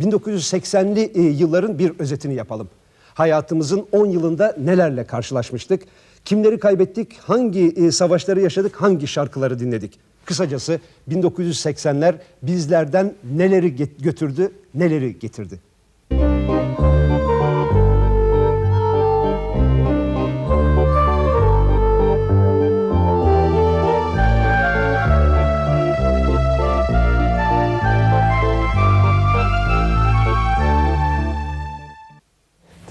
1980'li e, yılların bir özetini yapalım. Hayatımızın 10 yılında nelerle karşılaşmıştık? Kimleri kaybettik? Hangi e, savaşları yaşadık? Hangi şarkıları dinledik? Kısacası 1980'ler bizlerden neleri götürdü, neleri getirdi?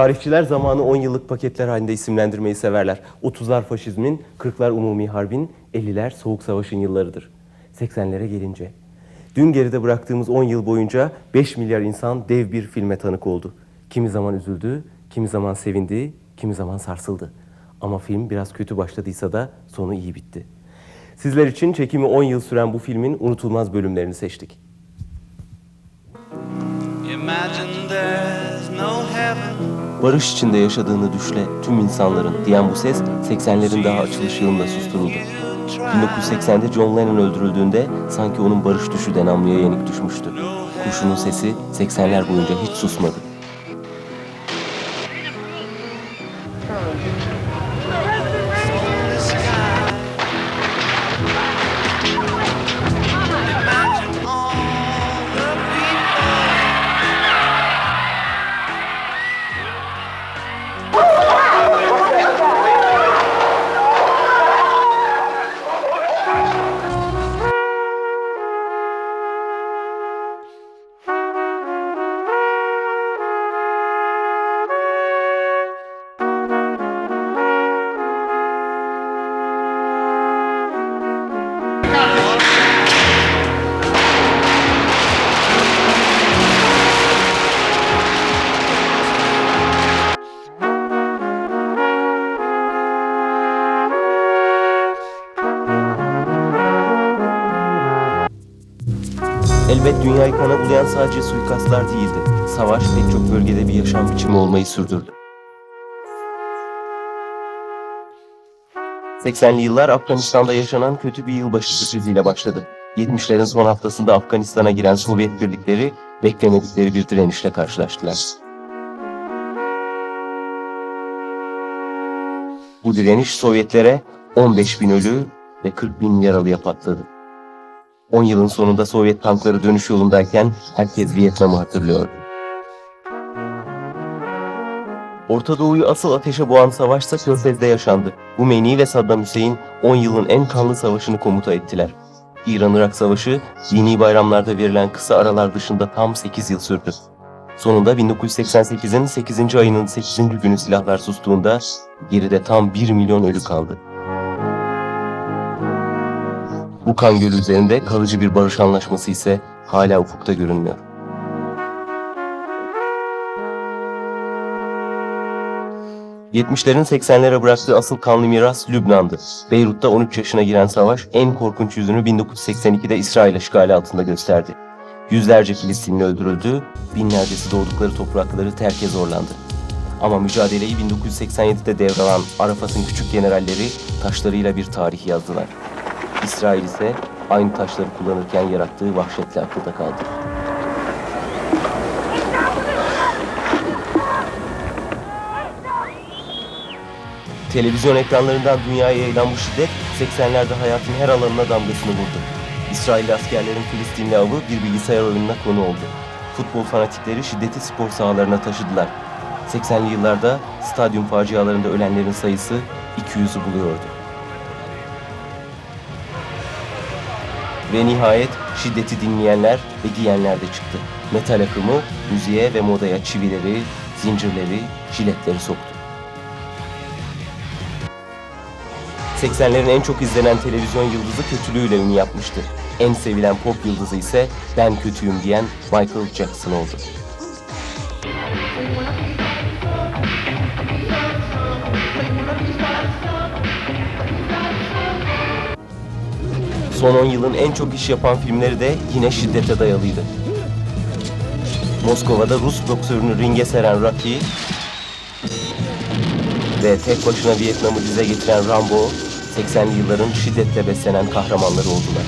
Tarihçiler zamanı 10 yıllık paketler halinde isimlendirmeyi severler. 30'lar faşizmin, 40'lar umumi harbin, 50'ler soğuk savaşın yıllarıdır. 80'lere gelince. Dün geride bıraktığımız 10 yıl boyunca 5 milyar insan dev bir filme tanık oldu. Kimi zaman üzüldü, kimi zaman sevindi, kimi zaman sarsıldı. Ama film biraz kötü başladıysa da sonu iyi bitti. Sizler için çekimi 10 yıl süren bu filmin unutulmaz bölümlerini seçtik. Barış içinde yaşadığını düşle tüm insanların diyen bu ses 80'lerin daha açılış yılında susturuldu. 1980'de John Lennon öldürüldüğünde sanki onun barış düşü de namluya yenik düşmüştü. Kurşunun sesi 80'ler boyunca hiç susmadı. Elbet dünyayı kana bulayan sadece suikastlar değildi. Savaş pek çok bölgede bir yaşam biçimi olmayı sürdürdü. 80'li yıllar Afganistan'da yaşanan kötü bir yılbaşı kriziyle başladı. 70'lerin son haftasında Afganistan'a giren Sovyet birlikleri beklemedikleri bir direnişle karşılaştılar. Bu direniş Sovyetlere 15 bin ölü ve 40 bin yaralıya patladı. 10 yılın sonunda Sovyet tankları dönüş yolundayken herkes Vietnam'ı hatırlıyordu. Orta Doğu'yu asıl ateşe boğan savaşsa Körfez'de yaşandı. Humeyni ve Saddam Hüseyin 10 yılın en kanlı savaşını komuta ettiler. İran-Irak Savaşı dini bayramlarda verilen kısa aralar dışında tam 8 yıl sürdü. Sonunda 1988'in 8. ayının 8. günü silahlar sustuğunda geride tam 1 milyon ölü kaldı. Bu kan gölü üzerinde kalıcı bir barış anlaşması ise hala ufukta görünmüyor. ...70'lerin 80'lere bıraktığı asıl kanlı miras Lübnan'dı. Beyrut'ta 13 yaşına giren savaş en korkunç yüzünü 1982'de İsrail işgali altında gösterdi. Yüzlerce Filistinli öldürüldü, binlercesi doğdukları toprakları terke zorlandı. Ama mücadeleyi 1987'de devralan Arafat'ın küçük generalleri taşlarıyla bir tarih yazdılar. İsrail ise aynı taşları kullanırken yarattığı vahşetle akılda kaldı. Televizyon ekranlarından dünyaya yayılan bu şiddet 80'lerde hayatın her alanına damgasını vurdu. İsrailli askerlerin Filistinli avı bir bilgisayar oyununa konu oldu. Futbol fanatikleri şiddeti spor sahalarına taşıdılar. 80'li yıllarda stadyum facialarında ölenlerin sayısı 200'ü buluyordu. Ve nihayet şiddeti dinleyenler ve giyenler de çıktı. Metal akımı müziğe ve modaya çivileri, zincirleri, jiletleri soktu. 80'lerin en çok izlenen televizyon yıldızı kötülüğüyle ünlü yapmıştı. En sevilen pop yıldızı ise ben kötüyüm diyen Michael Jackson oldu. Son 10 yılın en çok iş yapan filmleri de yine şiddete dayalıydı. Moskova'da Rus boksörünü ringe seren Rocky ve tek başına Vietnam'ı dize getiren Rambo, 80'li yılların şiddetle beslenen kahramanları oldular.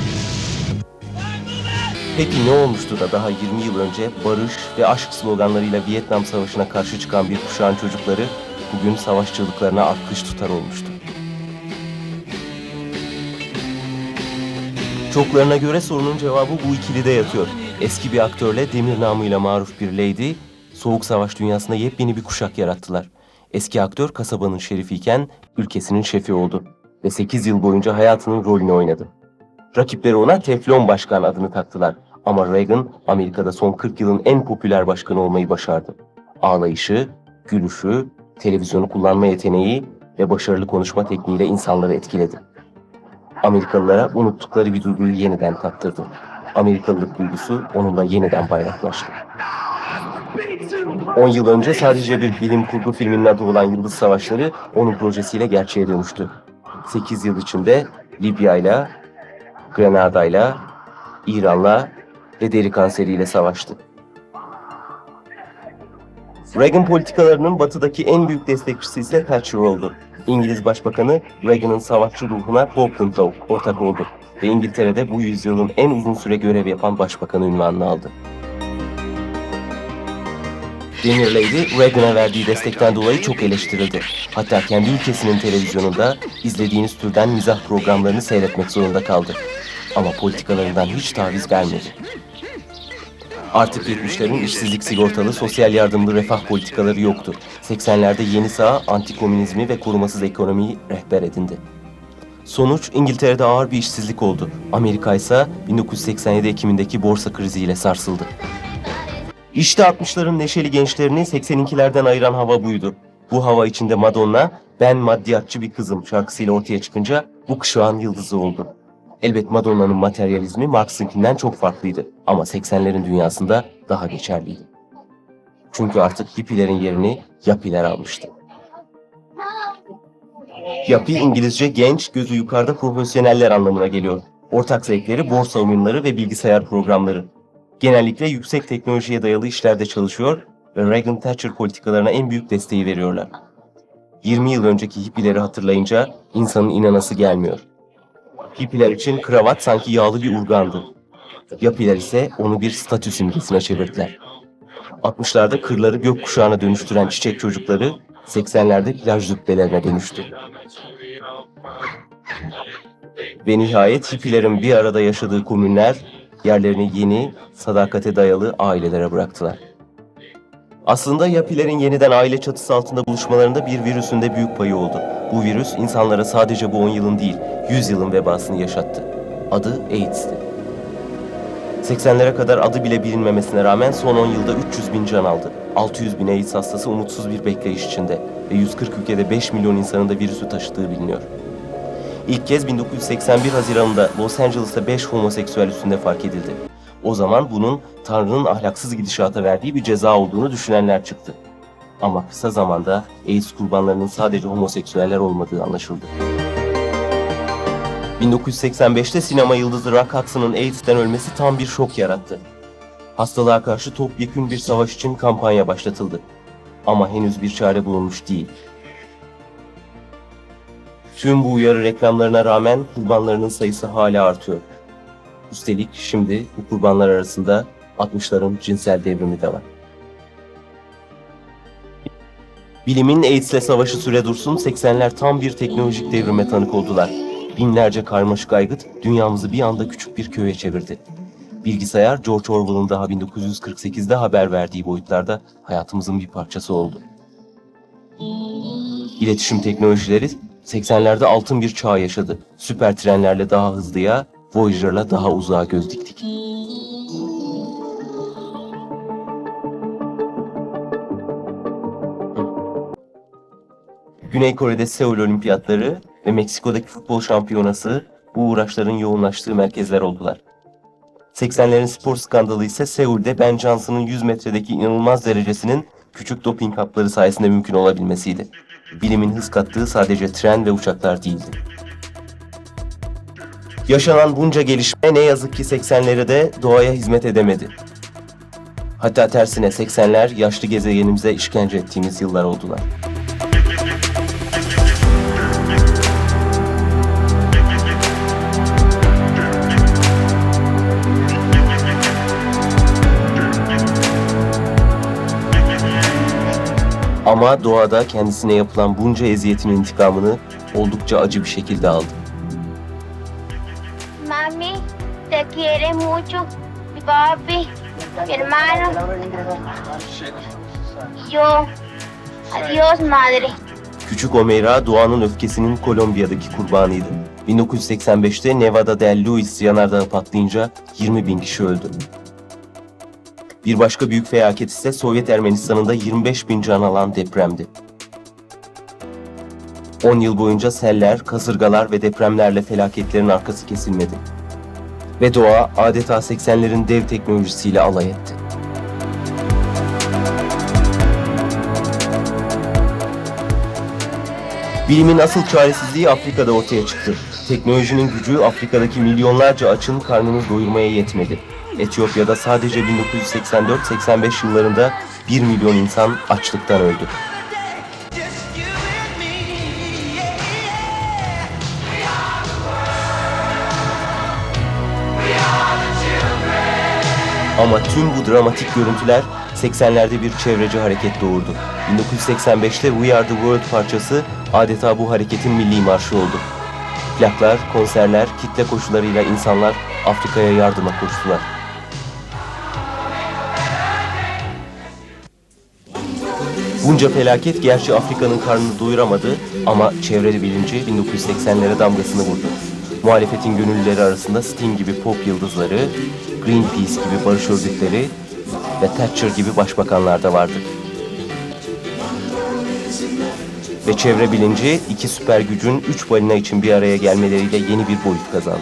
Peki ne olmuştu da daha 20 yıl önce barış ve aşk sloganlarıyla Vietnam Savaşı'na karşı çıkan bir kuşağın çocukları bugün savaşçılıklarına akış tutar olmuştu? Çoklarına göre sorunun cevabı bu ikilide yatıyor. Eski bir aktörle demir namıyla maruf bir lady, Soğuk Savaş dünyasında yepyeni bir kuşak yarattılar. Eski aktör kasabanın şerifiyken ülkesinin şefi oldu ve 8 yıl boyunca hayatının rolünü oynadı. Rakipleri ona Teflon Başkan adını taktılar. Ama Reagan Amerika'da son 40 yılın en popüler başkanı olmayı başardı. Ağlayışı, gülüşü, televizyonu kullanma yeteneği ve başarılı konuşma tekniğiyle insanları etkiledi. Amerikalılara unuttukları bir duyguyu yeniden tattırdı. Amerikalılık duygusu onunla yeniden bayraklaştı. 10 yıl önce sadece bir bilim kurgu filminin adı olan Yıldız Savaşları onun projesiyle gerçeğe dönüştü. 8 yıl içinde Libya'yla, Grenada'yla, İran'la ve deri kanseriyle savaştı. Reagan politikalarının batıdaki en büyük destekçisi ise Thatcher oldu. İngiliz Başbakanı Reagan'ın savaşçı ruhuna Falkland'la ortak oldu ve İngiltere'de bu yüzyılın en uzun süre görev yapan başbakanı ünvanını aldı. Demir Lady, Reagan'a verdiği destekten dolayı çok eleştirildi. Hatta kendi ülkesinin televizyonunda izlediğiniz türden mizah programlarını seyretmek zorunda kaldı. Ama politikalarından hiç taviz vermedi. Artık 70'lerin işsizlik sigortalı, sosyal yardımlı refah politikaları yoktu. 80'lerde yeni sağ, antikomünizmi ve korumasız ekonomiyi rehber edindi. Sonuç İngiltere'de ağır bir işsizlik oldu. Amerika ise 1987 Ekim'indeki borsa kriziyle sarsıldı. İşte 60'ların neşeli gençlerini 82'lerden ayıran hava buydu. Bu hava içinde Madonna, ben maddiyatçı bir kızım şarkısıyla ortaya çıkınca bu kuşağın yıldızı oldu. Elbet Madonna'nın materyalizmi Marx'ınkinden çok farklıydı ama 80'lerin dünyasında daha geçerliydi. Çünkü artık hippilerin yerini yappiler almıştı. Yapı İngilizce genç, gözü yukarıda profesyoneller anlamına geliyor. Ortak zevkleri borsa oyunları ve bilgisayar programları. Genellikle yüksek teknolojiye dayalı işlerde çalışıyor ve Reagan Thatcher politikalarına en büyük desteği veriyorlar. 20 yıl önceki hippileri hatırlayınca insanın inanası gelmiyor. Hippiler için kravat sanki yağlı bir urgandı. Yapılar ise onu bir statü simgesine çevirdiler. 60'larda kırları gökkuşağına dönüştüren çiçek çocukları 80'lerde plaj züppelerine dönüştü. Ve nihayet hippilerin bir arada yaşadığı komünler yerlerini yeni, sadakate dayalı ailelere bıraktılar. Aslında Yapilerin yeniden aile çatısı altında buluşmalarında bir virüsün de büyük payı oldu. Bu virüs insanlara sadece bu 10 yılın değil, 100 yılın vebasını yaşattı. Adı AIDS'ti. 80'lere kadar adı bile bilinmemesine rağmen son 10 yılda 300 bin can aldı. 600 bin AIDS hastası umutsuz bir bekleyiş içinde ve 140 ülkede 5 milyon insanın da virüsü taşıdığı biliniyor. İlk kez 1981 Haziran'ında Los Angeles'ta 5 homoseksüel üstünde fark edildi. O zaman bunun Tanrı'nın ahlaksız gidişata verdiği bir ceza olduğunu düşünenler çıktı. Ama kısa zamanda AIDS kurbanlarının sadece homoseksüeller olmadığı anlaşıldı. 1985'te sinema yıldızı Rock Hudson'ın AIDS'ten ölmesi tam bir şok yarattı. Hastalığa karşı topyekün bir savaş için kampanya başlatıldı. Ama henüz bir çare bulunmuş değil. Tüm bu uyarı reklamlarına rağmen kurbanlarının sayısı hala artıyor. Üstelik şimdi bu kurbanlar arasında 60'ların cinsel devrimi de var. Bilimin AIDS'le savaşı süre dursun 80'ler tam bir teknolojik devrime tanık oldular. Binlerce karmaşık aygıt dünyamızı bir anda küçük bir köye çevirdi. Bilgisayar George Orwell'ın daha 1948'de haber verdiği boyutlarda hayatımızın bir parçası oldu. İletişim teknolojileri 80'lerde altın bir çağ yaşadı. Süper trenlerle daha hızlıya, Voyager'la daha uzağa göz diktik. Güney Kore'de Seul Olimpiyatları ve Meksiko'daki futbol şampiyonası bu uğraşların yoğunlaştığı merkezler oldular. 80'lerin spor skandalı ise Seul'de Ben Johnson'ın 100 metredeki inanılmaz derecesinin küçük doping kapları sayesinde mümkün olabilmesiydi. Bilimin hız kattığı sadece tren ve uçaklar değildi. Yaşanan bunca gelişme ne yazık ki 80'lere de doğaya hizmet edemedi. Hatta tersine 80'ler yaşlı gezegenimize işkence ettiğimiz yıllar oldular. Ama doğada kendisine yapılan bunca eziyetin intikamını oldukça acı bir şekilde aldı. Mami, te quiere mucho. Mi papi, mi hermano. Yo. Adiós, madre. Küçük Omeyra doğanın öfkesinin Kolombiya'daki kurbanıydı. 1985'te Nevada del Luis yanardağı patlayınca 20 bin kişi öldü. Bir başka büyük felaket ise Sovyet Ermenistan'ında 25 bin can alan depremdi. 10 yıl boyunca seller, kasırgalar ve depremlerle felaketlerin arkası kesilmedi. Ve doğa adeta 80'lerin dev teknolojisiyle alay etti. Bilimin asıl çaresizliği Afrika'da ortaya çıktı. Teknolojinin gücü Afrika'daki milyonlarca açın karnını doyurmaya yetmedi. Etiyopya'da sadece 1984-85 yıllarında 1 milyon insan açlıktan öldü. Ama tüm bu dramatik görüntüler 80'lerde bir çevreci hareket doğurdu. 1985'te We Are The World parçası adeta bu hareketin milli marşı oldu. Plaklar, konserler, kitle koşularıyla insanlar Afrika'ya yardıma koştular. Bunca felaket gerçi Afrika'nın karnını doyuramadı ama çevre bilinci 1980'lere damgasını vurdu. Muhalefetin gönüllüleri arasında Sting gibi pop yıldızları, Greenpeace gibi barış örgütleri ve Thatcher gibi başbakanlar da vardı. Ve çevre bilinci iki süper gücün üç balina için bir araya gelmeleriyle yeni bir boyut kazandı.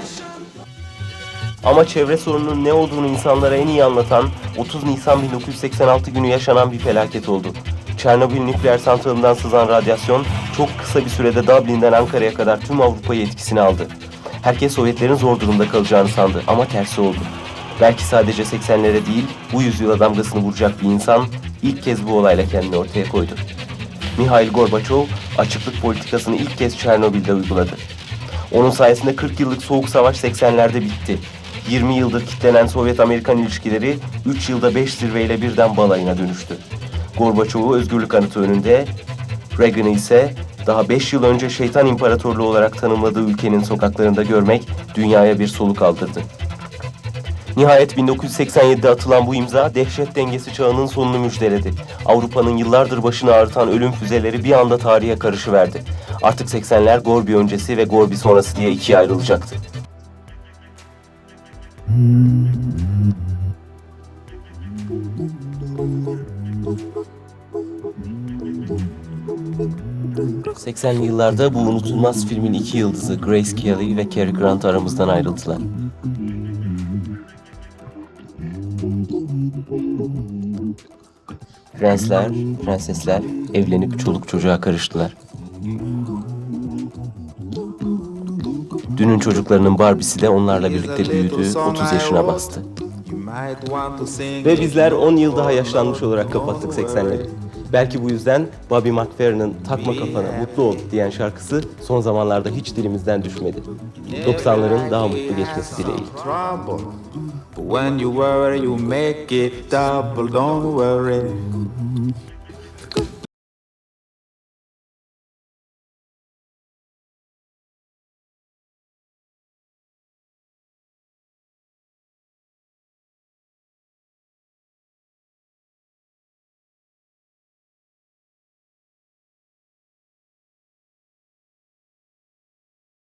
Ama çevre sorununun ne olduğunu insanlara en iyi anlatan 30 Nisan 1986 günü yaşanan bir felaket oldu. Çernobil nükleer santralinden sızan radyasyon çok kısa bir sürede Dublin'den Ankara'ya kadar tüm Avrupa'yı etkisine aldı. Herkes Sovyetlerin zor durumda kalacağını sandı ama tersi oldu. Belki sadece 80'lere değil bu yüzyıla damgasını vuracak bir insan ilk kez bu olayla kendini ortaya koydu. Mihail Gorbaçov açıklık politikasını ilk kez Çernobil'de uyguladı. Onun sayesinde 40 yıllık soğuk savaş 80'lerde bitti. 20 yıldır kitlenen Sovyet-Amerikan ilişkileri 3 yılda 5 zirveyle birden balayına dönüştü. Gorbaçov'u özgürlük anıtı önünde, Reagan'ı ise daha 5 yıl önce şeytan imparatorluğu olarak tanımladığı ülkenin sokaklarında görmek dünyaya bir soluk aldırdı. Nihayet 1987'de atılan bu imza dehşet dengesi çağının sonunu müjdeledi. Avrupa'nın yıllardır başını ağrıtan ölüm füzeleri bir anda tarihe karışıverdi. Artık 80'ler Gorbi öncesi ve Gorbi sonrası diye ikiye ayrılacaktı. ...80'li yıllarda bu unutulmaz filmin iki yıldızı Grace Kelly ve Cary Grant aramızdan ayrıldılar. Prensler, prensesler evlenip çoluk çocuğa karıştılar. Dünün çocuklarının Barbie'si de onlarla birlikte büyüdü, 30 yaşına bastı. Ve bizler 10 yıl daha yaşlanmış olarak kapattık 80'leri. Belki bu yüzden Bobby McFerrin'in Takma Kafana Mutlu Ol diyen şarkısı son zamanlarda hiç dilimizden düşmedi. 90'ların daha mutlu geçmesi dileğiyle. But when you worry, you make it double. Don't worry.